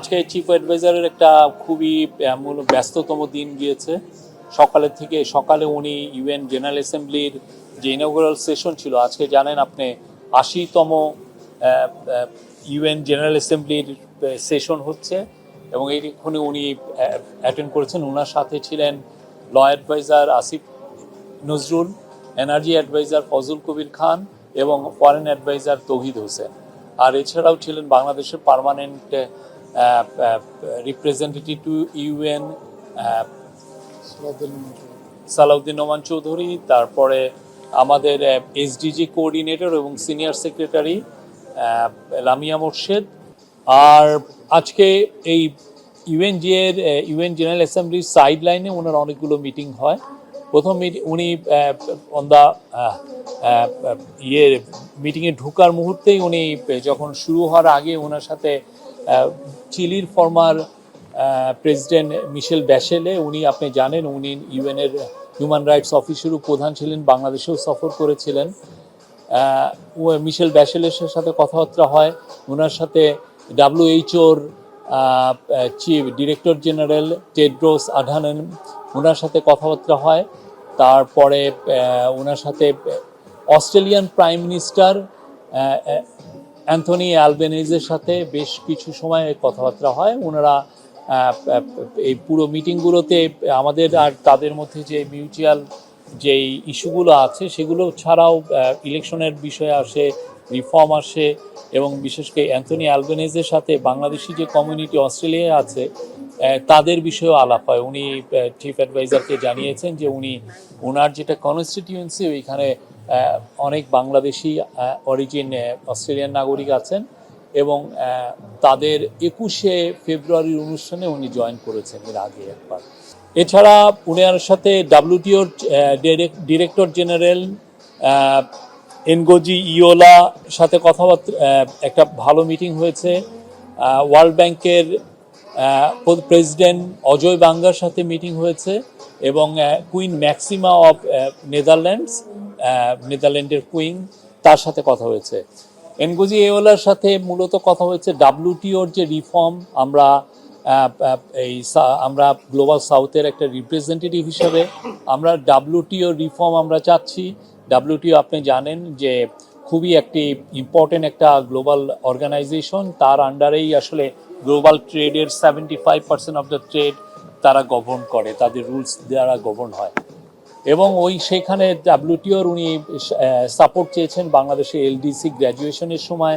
আজকে চিফ অ্যাডভাইজারের একটা খুবই ব্যস্ততম দিন গিয়েছে। সকালের থেকে, সকালে উনি ইউএন জেনারেল অ্যাসেম্বলির যে ইনগুরাল সেশন ছিল, আজকে জানেন আপনি, আশিতম ইউএন জেনারেল অ্যাসেম্বলির সেশন হচ্ছে এবং এইখানে উনি অ্যাটেন্ড করেছেন। ওনার সাথে ছিলেন law adviser Asif Nazrul energy adviser Fazle Kabir Khan এবং ফরেন অ্যাডভাইজার তৌহিদ হোসেন। আর এছাড়াও ছিলেন বাংলাদেশের permanent representative to UN Salahuddin Noman Chowdhury তারপরে আমাদের এসডিজি কোঅর্ডিনেটর এবং সিনিয়র সেক্রেটারি লামিয়া মোর্শেদ আর আজকে এই ইউএনজি এর ইউএন জেনারেল অ্যাসেম্বলির সাইড লাইনে ওনার অনেকগুলো মিটিং হয়। প্রথম উনি অন দ্য ইয়ে মিটিংয়ে ঢোকার মুহূর্তেই উনি যখন শুরু হওয়ার আগে ওনার সাথে চিলির ফর্মার প্রেসিডেন্ট মিশেল ব্যাশেলে উনি, আপনি জানেন, উনি ইউএনের হিউম্যান রাইটস অফিসেরও প্রধান ছিলেন, বাংলাদেশেও সফর করেছিলেন। মিশেল ব্যাশেলের সাথে কথাবার্তা হয়। ওনার সাথে ডাব্লিউএইচওর chief director general Tedros Adhanom ওনার সাথে কথাবার্তা হয়। তারপরে ওনার সাথে অস্ট্রেলিয়ান প্রাইম মিনিস্টার অ্যান্থনি অ্যালবেনিজের সাথে বেশ কিছু সময় কথাবার্তা হয়। ওনারা এই পুরো মিটিংগুলোতে আমাদের আর তাদের মধ্যে যে মিউচুয়াল যেই ইস্যুগুলো আছে, সেগুলো ছাড়াও ইলেকশনের বিষয়ে আসে, রিফর্ম আসে এবং বিশেষ করে অ্যান্থনি অ্যালবেনিজের সাথে বাংলাদেশি যে কমিউনিটি অস্ট্রেলিয়ায় আছে তাদের বিষয়েও আলাপ হয়। উনি চিফ অ্যাডভাইজারকে জানিয়েছেন যে উনি ওনার যেটা কনস্টিটিউয়েন্সি ওইখানে অনেক বাংলাদেশি অরিজিন অস্ট্রেলিয়ান নাগরিক আছেন এবং তাদের একুশে ফেব্রুয়ারির অনুষ্ঠানে উনি জয়েন করেছেন এর আগে একবার। এছাড়া উনার সাথে ডাব্লিউটিওর ডিরেক্টর জেনারেল এনগোজি ইওলা সাথে কথাবার্তা একটা ভালো মিটিং হয়েছে। ওয়ার্ল্ড ব্যাংকের প্রেসিডেন্ট অজয় বাঙ্গার সাথে মিটিং হয়েছে এবং কুইন ম্যাক্সিমা অফ নেদারল্যান্ডস নেদারল্যান্ডের কুইন তার সাথে কথা হয়েছে। এনগোজি এওলার সাথে মূলত কথা হয়েছে ডাব্লিউটিওর যে রিফর্ম, আমরা এই আমরা গ্লোবাল সাউথের একটা রিপ্রেজেন্টেটিভ হিসাবে আমরা ডাব্লিউটিও রিফর্ম আমরা চাচ্ছি। ডাব্লিউটিও, আপনি জানেন যে খুবই একটি ইম্পর্টেন্ট একটা গ্লোবাল অর্গানাইজেশন, তার আন্ডারেই আসলে global ট্রেডের seventy five percent of the trade তারা গভর্ন করে, তাদের রুলস দ্বারা গভর্ন হয়। এবং ওই সেখানে ডাব্লিউটিওর উনি সাপোর্ট চেয়েছেন বাংলাদেশে এলডিসি গ্র্যাজুয়েশনের সময়।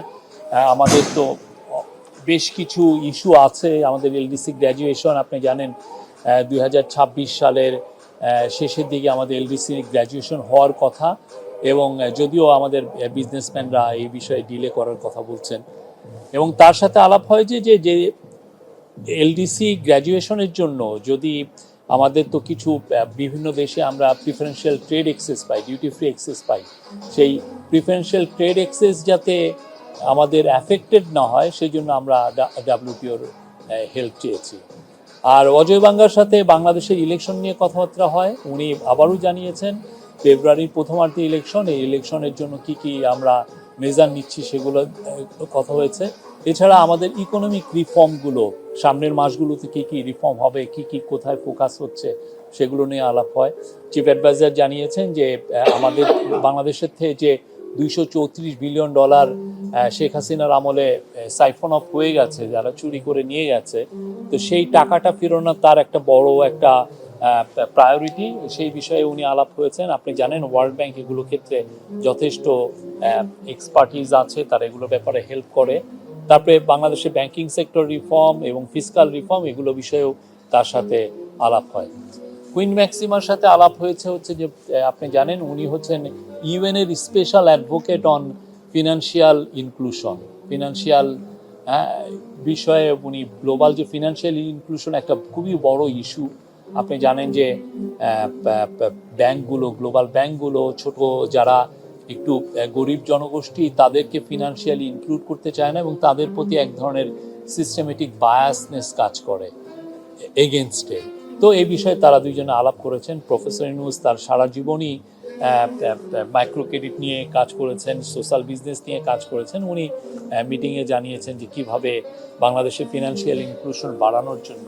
আমাদের তো বেশ কিছু ইস্যু আছে, আমাদের এলডিসি গ্র্যাজুয়েশন আপনি জানেন দুই হাজার ছাব্বিশ সালের শেষের দিকে আমাদের এলডিসি গ্র্যাজুয়েশন হওয়ার কথা এবং যদিও আমাদের বিজনেসম্যানরা এই বিষয়ে ডিলে করার কথা বলছেন। এবং তার সাথে আলাপ হয় যে যে যে এলডিসি গ্র্যাজুয়েশনের জন্য যদি আমাদের তো কিছু বিভিন্ন দেশে আমরা প্রিফারেন্সিয়াল ট্রেড এক্সেস পাই ডিউটি ফ্রি এক্সেস পাই। সেই প্রিফারেন্সিয়াল ট্রেড এক্সেস যাতে আমাদের অ্যাফেক্টেড না হয় সেই জন্য আমরা ডাব্লিউটিওর হেল্প চেয়েছি। আর অজয় বাঙ্গার সাথে বাংলাদেশের ইলেকশন নিয়ে কথাবার্তা হয়, উনি আবারও জানিয়েছেন, ফেব্রুয়ারির প্রথমার্ধে ইলেকশন এই ইলেকশনের জন্য কি কি আমরা মেজার নিচ্ছি, সেগুলো কথা হয়েছে। এছাড়া আমাদের ইকোনমিক রিফর্মগুলো সামনের মাসগুলোতে কি কি রিফর্ম হবে, কি কি কোথায় ফোকাস হচ্ছে, সেগুলো নিয়ে আলাপ হয়। চিফ অ্যাডভাইজার জানিয়েছেন যে আমাদের বাংলাদেশের থেকে যে দুইশো চৌত্রিশ বিলিয়ন ডলার শেখ হাসিনার আমলে সাইফন অফ হয়ে গেছে, যারা চুরি করে নিয়ে গেছে, তো সেই টাকাটা ফেরানো তার একটা বড় একটা প্রায়োরিটি সেই বিষয়ে উনি আলাপ হয়েছেন আপনি জানেন ওয়ার্ল্ড ব্যাংক এগুলো ক্ষেত্রে যথেষ্ট এক্সপার্টিজ আছে, তারা এগুলো ব্যাপারে হেল্প করে। তারপরে বাংলাদেশের ব্যাংকিং সেক্টর রিফর্ম এবং ফিসকাল রিফর্ম এগুলো বিষয়েও তার সাথে আলাপ হয়। কুইন ম্যাক্সিমার সাথে আলাপ হয়েছে হচ্ছে যে আপনি জানেন উনি হচ্ছেন ইউএনের special advocate on financial inclusion financial বিষয়ে উনি গ্লোবাল যে ফিনান্সিয়াল ইনক্লুশন একটা খুবই বড় ইস্যু আপনি জানেন যে ব্যাংকগুলো, গ্লোবাল ব্যাংকগুলো ছোট যারা একটু গরিব জনগোষ্ঠী, তাদেরকে ফিনান্সিয়ালি ইনক্লুড করতে চায় না এবং তাদের প্রতি এক ধরনের সিস্টেমেটিক বায়াসনেস কাজ করে এগেনস্টে তো এই বিষয়ে তারা দুইজনে আলাপ করেছেন। প্রফেসর ইনুস তার সারা জীবনই মাইক্রো ক্রেডিট নিয়ে কাজ করেছেন সোশ্যাল বিজনেস নিয়ে কাজ করেছেন। উনি মিটিংয়ে জানিয়েছেন যে কীভাবে বাংলাদেশের ফিনান্সিয়াল ইনক্লুশন বাড়ানোর জন্য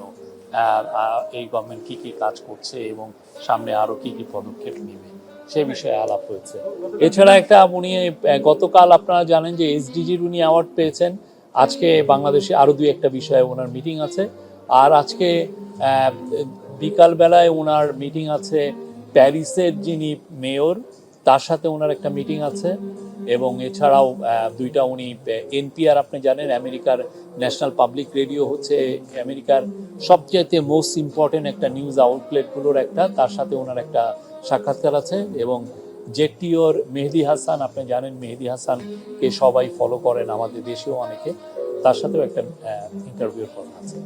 এই গভর্নমেন্ট কি কি কাজ করছে এবং সামনে আরও কি কি পদক্ষেপ নেবে, সে বিষয়ে আলাপ হয়েছে। এছাড়া একটা উনি গতকাল আপনারা জানেন যে এসডিজির উনি অ্যাওয়ার্ড পেয়েছেন। আজকে বাংলাদেশে আরও দুই একটা বিষয়ে ওনার মিটিং আছে। আর আজকে বিকালবেলায় ওনার মিটিং আছে প্যারিসের যিনি মেয়র, তার সাথে ওনার একটা মিটিং আছে। এবং এছাড়াও দুইটা উনি এনপিআর আপনি জানেন, আমেরিকার ন্যাশনাল পাবলিক রেডিও হচ্ছে আমেরিকার সবচেয়ে মোস্ট ইম্পর্টেন্ট একটা নিউজ আউটলেটগুলোর একটা, তার সাথে ওনার একটা সাক্ষাৎকার আছে এবং জেটিওর মেহেদি হাসান, আপনি জানেন মেহেদি হাসানকে সবাই ফলো করেন আমাদের দেশেও অনেকে, তার সাথেও একটা ইন্টারভিউর কথা আছে।